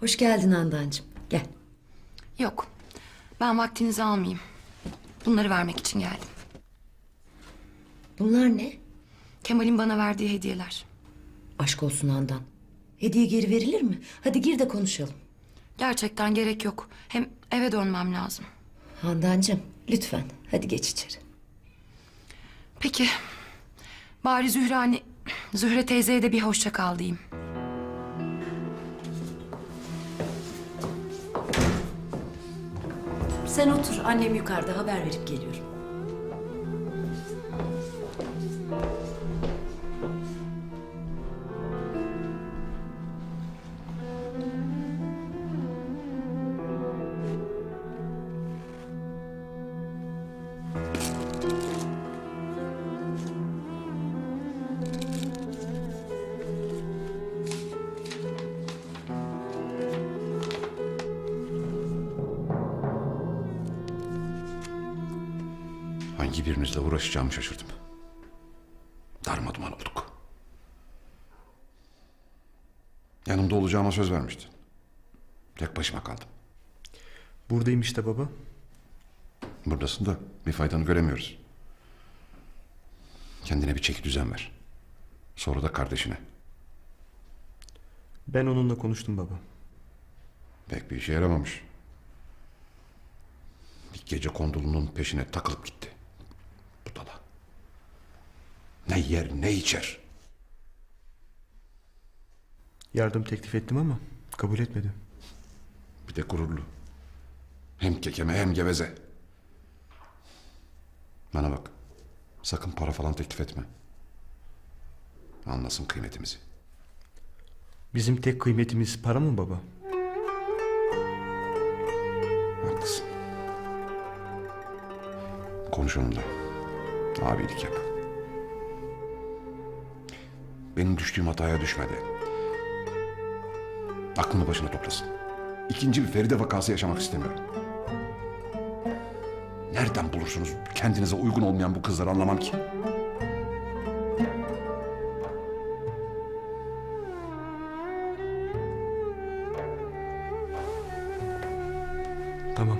Hoş geldin Handancığım. Gel. Yok. Ben vaktinizi almayayım. Bunları vermek için geldim. Bunlar ne? Kemal'in bana verdiği hediyeler. Aşk olsun Handan. Hediye geri verilir mi? Hadi gir de konuşalım. Gerçekten gerek yok. Hem eve dönmem lazım. Handancığım lütfen hadi geç içeri. Peki. Bari Zühre anne... Zühre teyzeye de bir hoşça kal diyeyim. Sen otur annem yukarıda haber verip geliyorum. Birinizle uğraşacağımı şaşırdım. Darmaduman olduk. Yanımda olacağıma söz vermiştin. Tek başıma kaldım. Buradayım işte baba. Buradasın da bir faydanı göremiyoruz. Kendine bir çeki düzen ver. Sonra da kardeşine. Ben onunla konuştum baba. Pek bir işe yaramamış. Bir gece kondulunun peşine takılıp gitti. Ne yer ne içer. Yardım teklif ettim ama kabul etmedi. Bir de gururlu. Hem kekeme hem geveze. Bana bak. Sakın para falan teklif etme. Anlasın kıymetimizi. Bizim tek kıymetimiz para mı baba? Haklısın. Konuş onunla. Abilik yap. Benim düştüğüm hataya düşmedi. Aklını başına toplasın. İkinci bir Feride vakası yaşamak istemiyorum. Nereden bulursunuz kendinize uygun olmayan bu kızları anlamam ki. Tamam.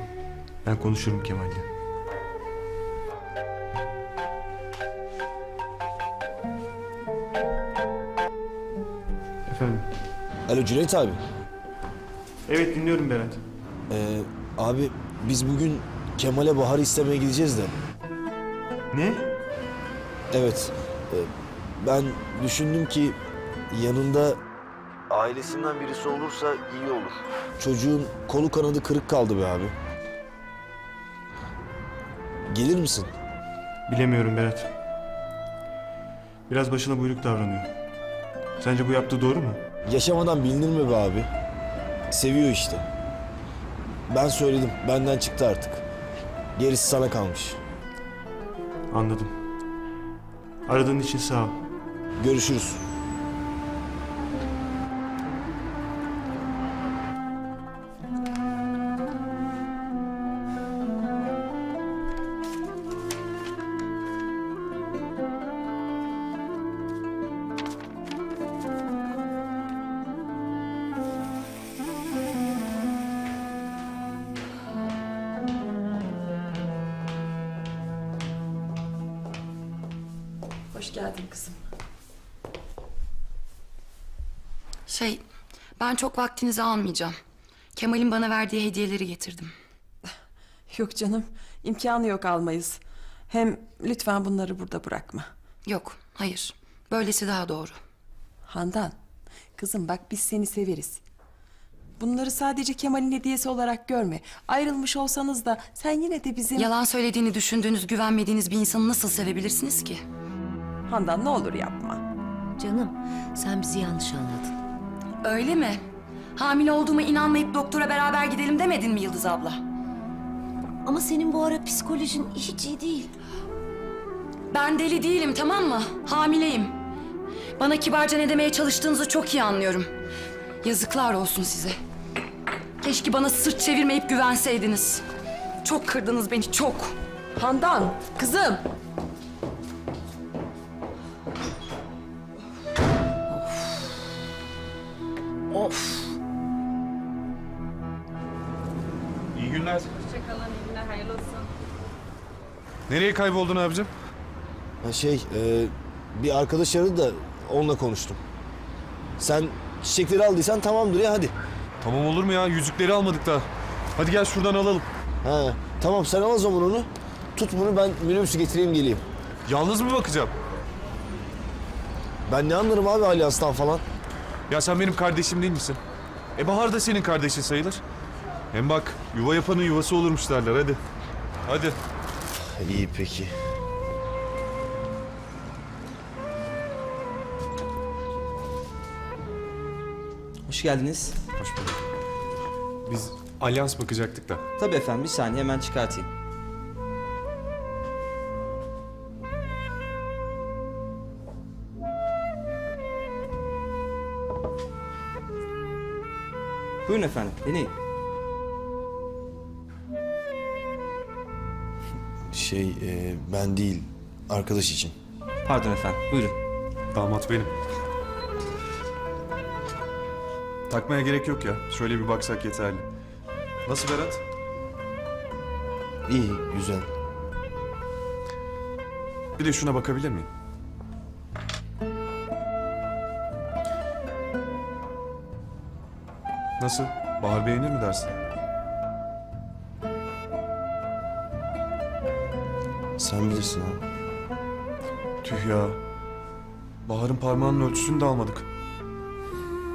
Ben konuşurum Kemal'le. Alo Cüneyt abi. Evet dinliyorum Berat. Ee, abi biz bugün Kemal'e Bahar'ı istemeye gideceğiz de. Ne? Evet. e, ben düşündüm ki yanında ailesinden birisi olursa iyi olur. Çocuğun kolu kanadı kırık kaldı be abi. Gelir misin? Bilemiyorum Berat. Biraz başına buyruk davranıyor. Sence bu yaptığı doğru mu? Yaşamadan bilinir mi be abi? Seviyor işte. Ben söyledim. Benden çıktı artık. Gerisi sana kalmış. Anladım. Aradığın için sağ ol. Görüşürüz. Hoş geldin kızım. Şey, ben çok vaktinizi almayacağım. Kemal'in bana verdiği hediyeleri getirdim. Yok canım, imkanı yok almayız. Hem lütfen bunları burada bırakma. Yok, hayır. Böylesi daha doğru. Handan, kızım bak biz seni severiz. Bunları sadece Kemal'in hediyesi olarak görme. Ayrılmış olsanız da sen yine de bizim... Yalan söylediğini düşündüğünüz, güvenmediğiniz bir insanı nasıl sevebilirsiniz ki? Handan ne olur yapma. Canım sen bizi yanlış anladın. Öyle mi? Hamile olduğuma inanmayıp doktora beraber gidelim demedin mi Yıldız abla? Ama senin bu ara psikolojin hiç iyi değil. Ben deli değilim tamam mı? Hamileyim. Bana kibarca ne demeye çalıştığınızı çok iyi anlıyorum. Yazıklar olsun size. Keşke bana sırt çevirmeyip güvenseydiniz. Çok kırdınız beni çok. Handan, kızım. Of. İyi günler. Hoşçakalın, iyi günler, hayırlı olsun. Nereye kayboldun abicim? Ha şey, e, bir arkadaş aradı da onunla konuştum. Sen çiçekleri aldıysan tamamdır ya hadi. Tamam olur mu ya? Yüzükleri almadık daha. Hadi gel şuradan alalım. Ha, tamam sen al zaman onu. Tut bunu ben minibüsü getireyim geleyim. Yalnız mı bakacağım? Ben ne anlarım abi Alyans'tan falan. Ya sen benim kardeşim değil misin? E Bahar da senin kardeşin sayılır. Hem bak yuva yapanın yuvası olurmuş derler hadi. Hadi. İyi peki. Hoş geldiniz. Hoş bulduk. Biz alyans bakacaktık da. Tabii efendim bir saniye hemen çıkartayım. Buyurun efendim deneyin. Şey, e, ben değil, arkadaş için. Pardon efendim buyurun. Damat benim. Takmaya gerek yok ya. Şöyle bir baksak yeterli. Nasıl Berat? İyi, güzel. Bir de şuna bakabilir miyim? Nasıl? Bahar beğenir mi dersin? Sen bilirsin abi. Tüh ya. Bahar'ın parmağının ölçüsünü de almadık.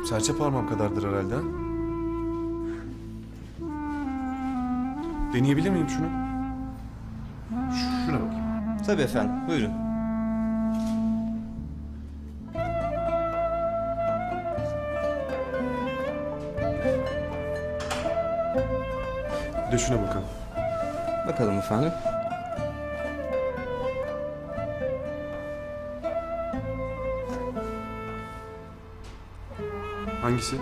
Serçe parmağım kadardır herhalde. ha? Deneyebilir miyim şunu? Şuna bakayım. Tabii efendim buyurun. Bir de şuna bakalım. Bakalım efendim. Hangisi?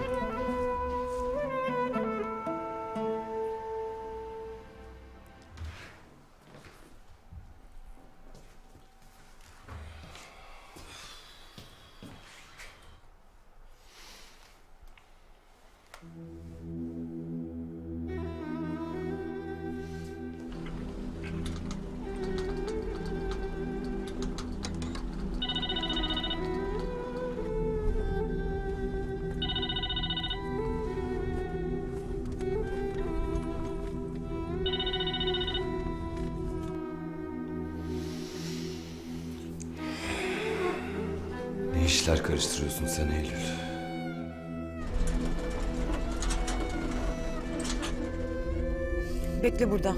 İşler karıştırıyorsun sen Eylül? Bekle burada.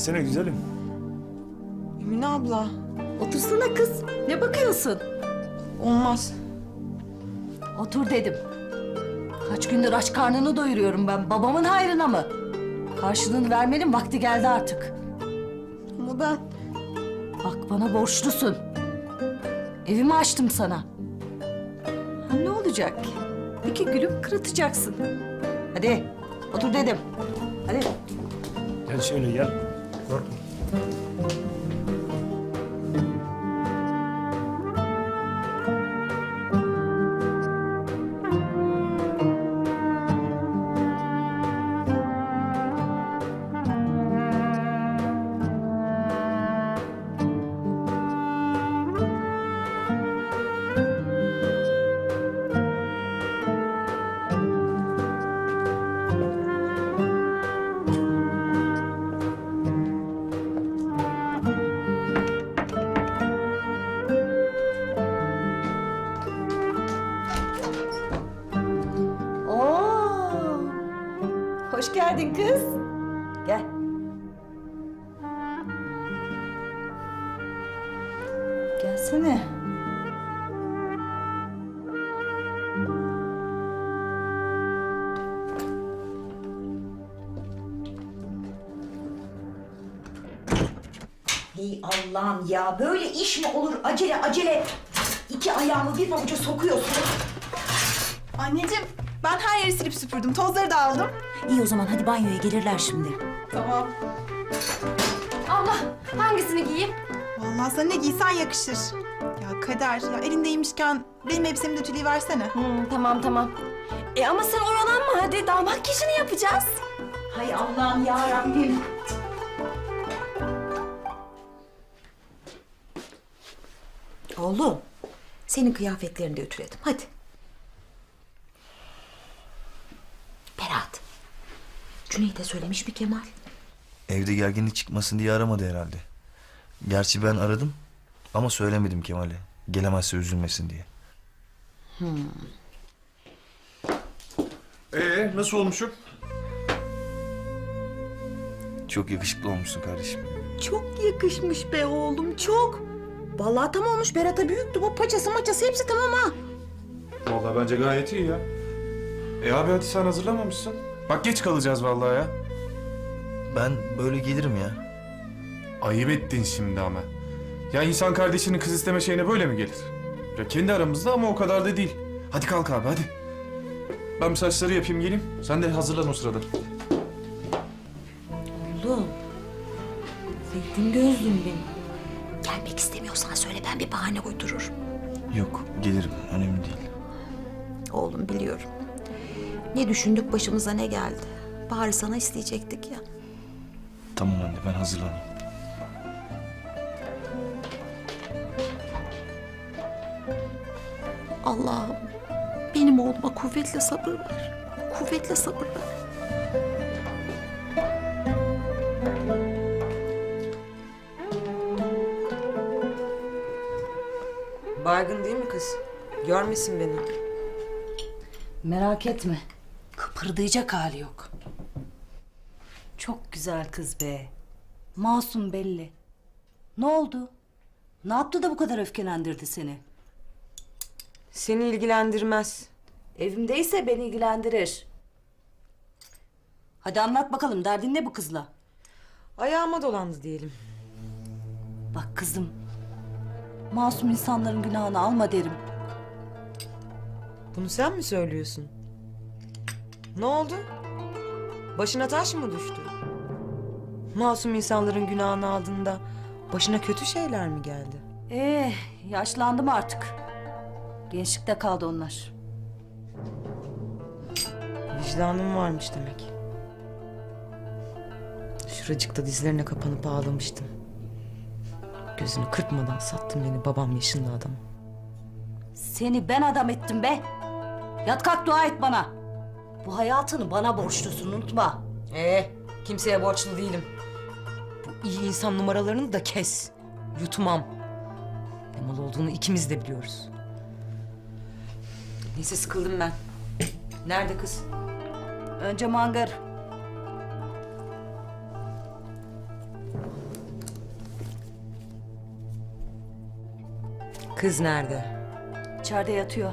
Gelsene güzelim. Emine abla Otursana kız. Ne bakıyorsun? olmaz. Otur dedim. Kaç gündür aç karnını doyuruyorum ben. Babamın hayrına mı? Karşılığını vermenin vakti geldi artık. Ama ben Bak bana borçlusun. Evimi açtım sana. Ha, ne olacak ki? İki gülüp kırıtacaksın. Hadi otur dedim. Hadi. Gel şöyle gel. 이렇게. Hey Allah'ım ya böyle iş mi olur acele acele iki ayağımı bir pabuca sokuyorsun. Anneciğim ben her yeri silip süpürdüm. Tozları da aldım. İyi o zaman hadi banyoya gelirler şimdi. Tamam. Allah hangisini giyeyim? Vallahi sana ne giysen yakışır. Ya Kader ya elindeymişken benim elbisemi de tüleyi versene. Hmm, tamam tamam. E ama sen oyalanma hadi daha makyajını yapacağız. Hay Allah'ım ya Rabbim. Oğlum senin kıyafetlerini de ütüledim hadi. Berat. Cüneyt'e söylemiş mi Kemal? Evde gerginlik çıkmasın diye aramadı herhalde. Gerçi ben aradım ama söylemedim Kemal'e. Gelemezse üzülmesin diye. Ee nasıl olmuşum? Çok yakışıklı olmuşsun kardeşim. Çok yakışmış be oğlum çok. Vallahi tam olmuş Berat'a büyüktü bu paçası maçası hepsi tamam ha. Vallahi bence gayet iyi ya. E abi hadi sen hazırlamamışsın. Bak geç kalacağız vallahi ya. Ben böyle gelirim ya. Ayıp ettin şimdi ama. Ya insan kardeşinin kız isteme şeyine böyle mi gelir? Ya kendi aramızda ama o kadar da değil. Hadi kalk abi hadi. Ben bir saçları yapayım geleyim. Sen de hazırlan o sırada. Oğlum. Zeytin gözlüm benim. Gelmek istemiyorsan söyle ben bir bahane uydururum. Yok gelirim önemli değil. Oğlum biliyorum. Ne düşündük başımıza ne geldi. Bari sana isteyecektik ya. Tamam anne ben hazırlanayım. Allah'ım benim oğluma kuvvetle sabır ver. Kuvvetle sabır ver. Baygın değil mi kız? Görmesin beni. Merak etme. Kıpırdayacak hali yok. Çok güzel kız be. Masum belli. Ne oldu? Ne yaptı da bu kadar öfkelendirdi seni? Seni ilgilendirmez. Evimdeyse beni ilgilendirir. Hadi anlat bakalım derdin ne bu kızla? Ayağıma dolandı diyelim. Bak kızım. Masum insanların günahını alma derim. Bunu sen mi söylüyorsun? Ne oldu? Başına taş mı düştü? Masum insanların günahını aldığında başına kötü şeyler mi geldi? Ee, yaşlandım artık. Gençlikte kaldı onlar. Vicdanım varmış demek. Şuracıkta dizlerine kapanıp ağlamıştım. Gözünü kırpmadan sattın beni babam yaşında adam. Seni ben adam ettim be. Yat kalk dua et bana. Bu hayatını bana borçlusun unutma. Ee, kimseye borçlu değilim. Bu iyi insan numaralarını da kes. Yutmam. Ne mal olduğunu ikimiz de biliyoruz. Neyse sıkıldım ben. Nerede kız? Önce mangar. Kız nerede? İçeride yatıyor.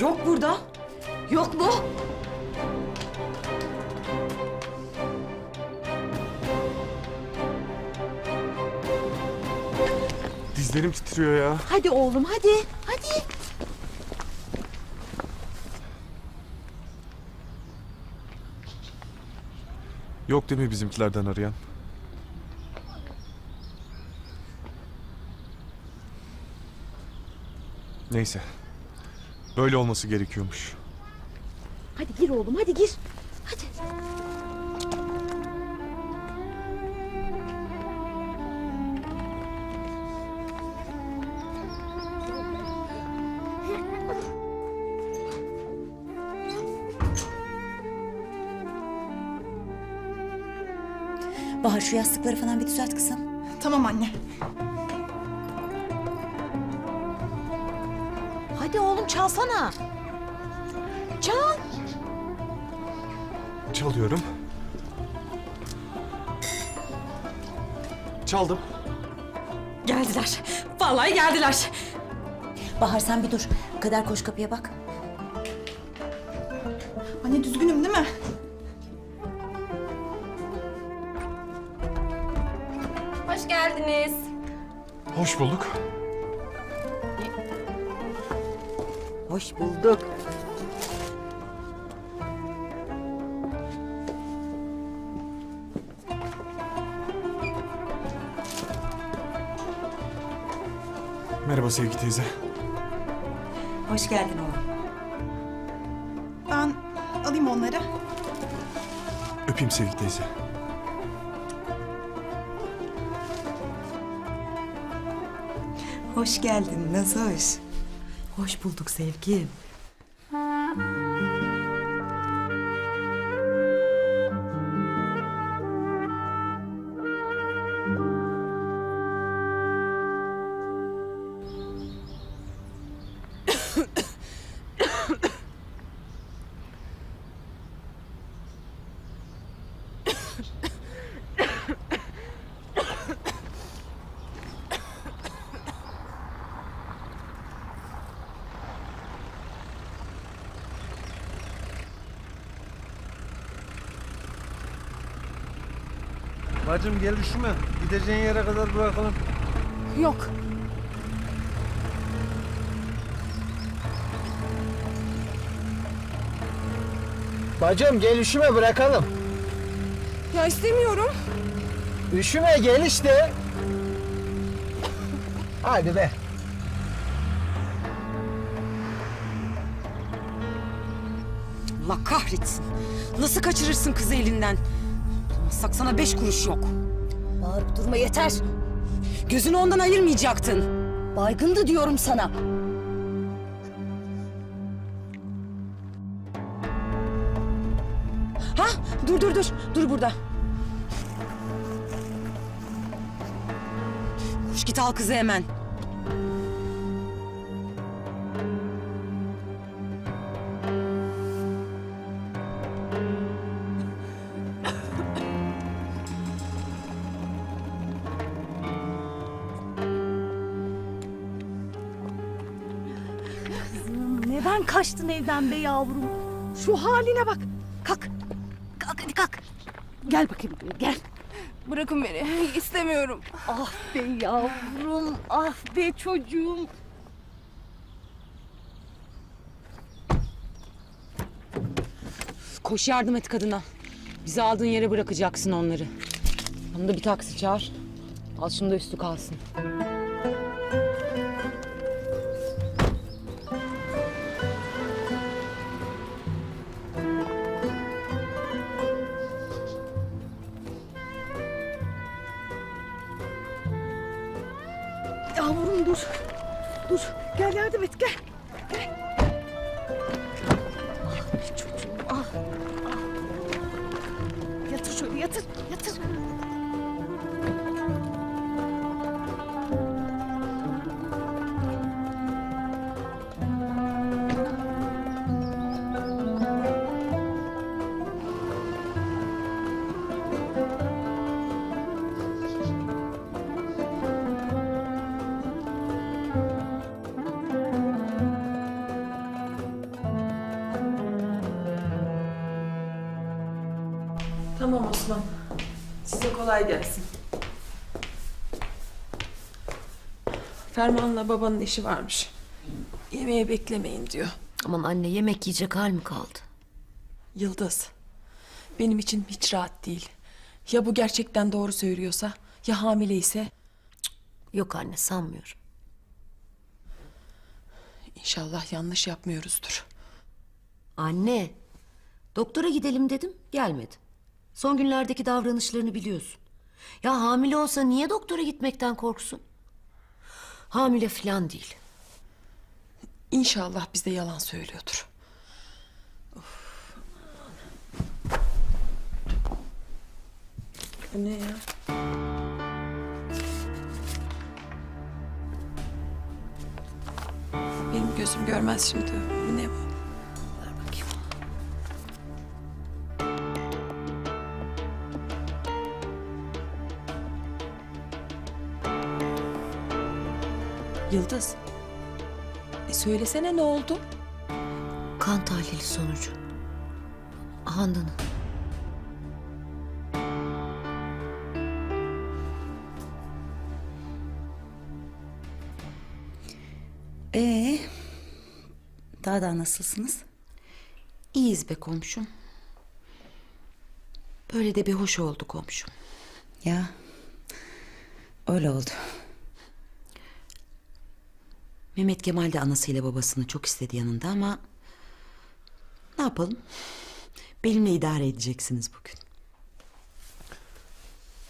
Yok burada. Yok mu? Dizlerim titriyor ya. Hadi oğlum hadi hadi. Yok değil mi bizimkilerden arayan? Neyse. Böyle olması gerekiyormuş. Hadi gir oğlum hadi gir. Bahar şu yastıkları falan bir düzelt kızım. Tamam anne. Hadi oğlum çalsana. Çal. Çalıyorum. Çaldım. Geldiler. Vallahi geldiler. Bahar sen bir dur. Kader koş kapıya bak. Anne düzgünüm değil mi? Hoş bulduk. Hoş bulduk. Merhaba Sevgi teyze. Hoş geldin oğlum. Ben alayım onları. Öpeyim Sevgi teyze. Hoş geldin Nazoş. Hoş bulduk sevgilim. Bacım gel üşüme. Gideceğin yere kadar bırakalım. Yok. Bacım gel üşüme bırakalım. Ya istemiyorum. Üşüme gel işte. Hadi be. Allah kahretsin. Nasıl kaçırırsın kızı elinden? Tutmazsak sana beş kuruş yok. Bağırıp durma yeter. Gözünü ondan ayırmayacaktın. Baygındı diyorum sana. Ha? Dur dur dur. Dur burada. Koş git al kızı hemen. Kaçtın evden be yavrum? Şu haline bak. Kalk. Kalk hadi kalk. Gel bakayım buraya, gel. Bırakın beni. İstemiyorum. Ah be yavrum. Ah be çocuğum. Koş yardım et kadına. Bizi aldığın yere bırakacaksın onları. Bana da bir taksi çağır. Al şunu da üstü kalsın. Kolay gelsin. Ferman'la babanın işi varmış. Yemeğe beklemeyin diyor. Aman anne yemek yiyecek hal mi kaldı? Yıldız. Benim için hiç rahat değil. Ya bu gerçekten doğru söylüyorsa, ya hamile ise Yok anne sanmıyorum. inşallah yanlış yapmıyoruzdur. Anne, doktora gidelim dedim, gelmedi. Son günlerdeki davranışlarını biliyorsun. Ya hamile olsa niye doktora gitmekten korksun? Hamile falan değil. İnşallah bize yalan söylüyordur. Bu ne ya? Benim gözüm görmez şimdi. Bu ne bu? Yıldız. E söylesene ne oldu? Kan tahlili sonucu. Handan'ın. Ee, daha da nasılsınız? İyiyiz be komşum. Böyle de bir hoş oldu komşum. Ya, öyle oldu. Mehmet Kemal de anasıyla babasını çok istedi yanında ama... Ne yapalım? Benimle idare edeceksiniz bugün.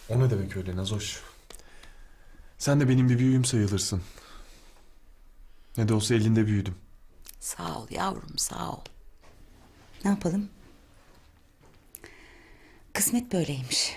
O ne demek öyle Nazoş? Sen de benim bir büyüğüm sayılırsın. Ne de olsa elinde büyüdüm. Sağ ol yavrum, sağ ol. Ne yapalım? Kısmet böyleymiş.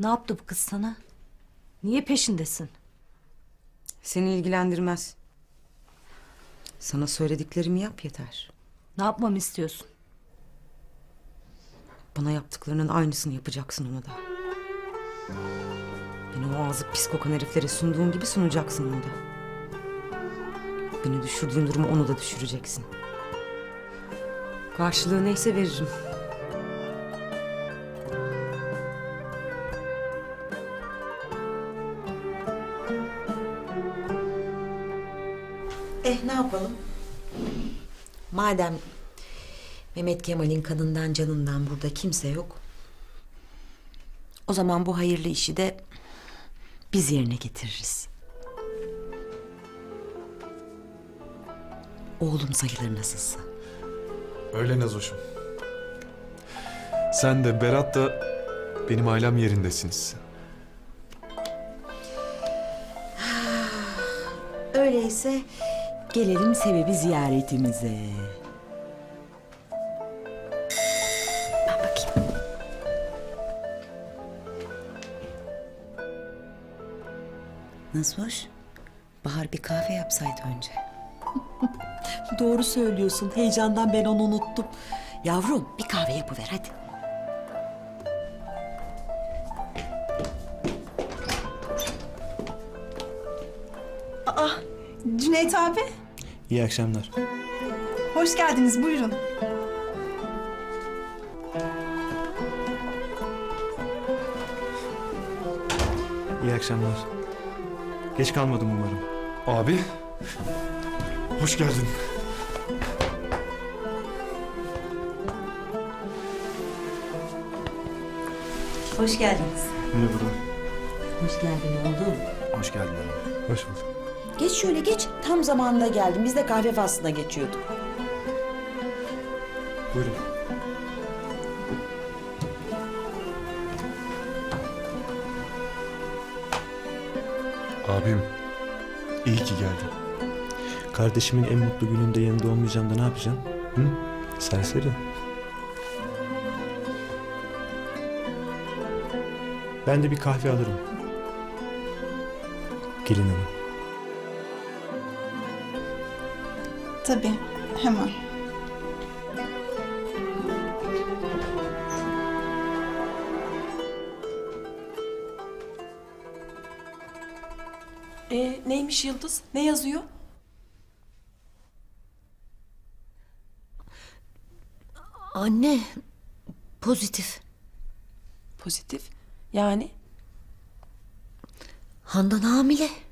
Ne yaptı bu kız sana? Niye peşindesin? Seni ilgilendirmez. Sana söylediklerimi yap yeter. Ne yapmamı istiyorsun? Bana yaptıklarının aynısını yapacaksın ona da. Beni o ağzı pis kokan heriflere sunduğun gibi sunacaksın onu da. Beni düşürdüğün durumu onu da düşüreceksin. Karşılığı neyse veririm. Madem Mehmet Kemal'in kanından canından burada kimse yok. O zaman bu hayırlı işi de biz yerine getiririz. Oğlum sayılır nasılsa. Öyle Nazoş'um. Sen de Berat da benim ailem yerindesiniz. Öyleyse gelelim sebebi ziyaretimize. Ben bakayım. Nasıl hoş? Bahar bir kahve yapsaydı önce. Doğru söylüyorsun. Heyecandan ben onu unuttum. Yavrum bir kahve yapıver hadi. Cüneyt abi, İyi akşamlar. hoş geldiniz. Buyurun. İyi akşamlar. Geç kalmadım umarım. Abi, hoş geldin. Hoş geldiniz. Merhaba. Hoş geldin oğlum. Hoş geldin. Hoş bulduk. Geç şöyle geç. Tam zamanında geldim. Biz de kahve faslına geçiyorduk. Buyurun. Abim, iyi ki geldin. Kardeşimin en mutlu gününde yanında olmayacağım da ne yapacağım? Hı? Serseri. Ben de bir kahve alırım. Gelin hanım. Tabii, hemen. E neymiş Yıldız? Ne yazıyor? Anne, pozitif. Pozitif. Yani Handan hamile.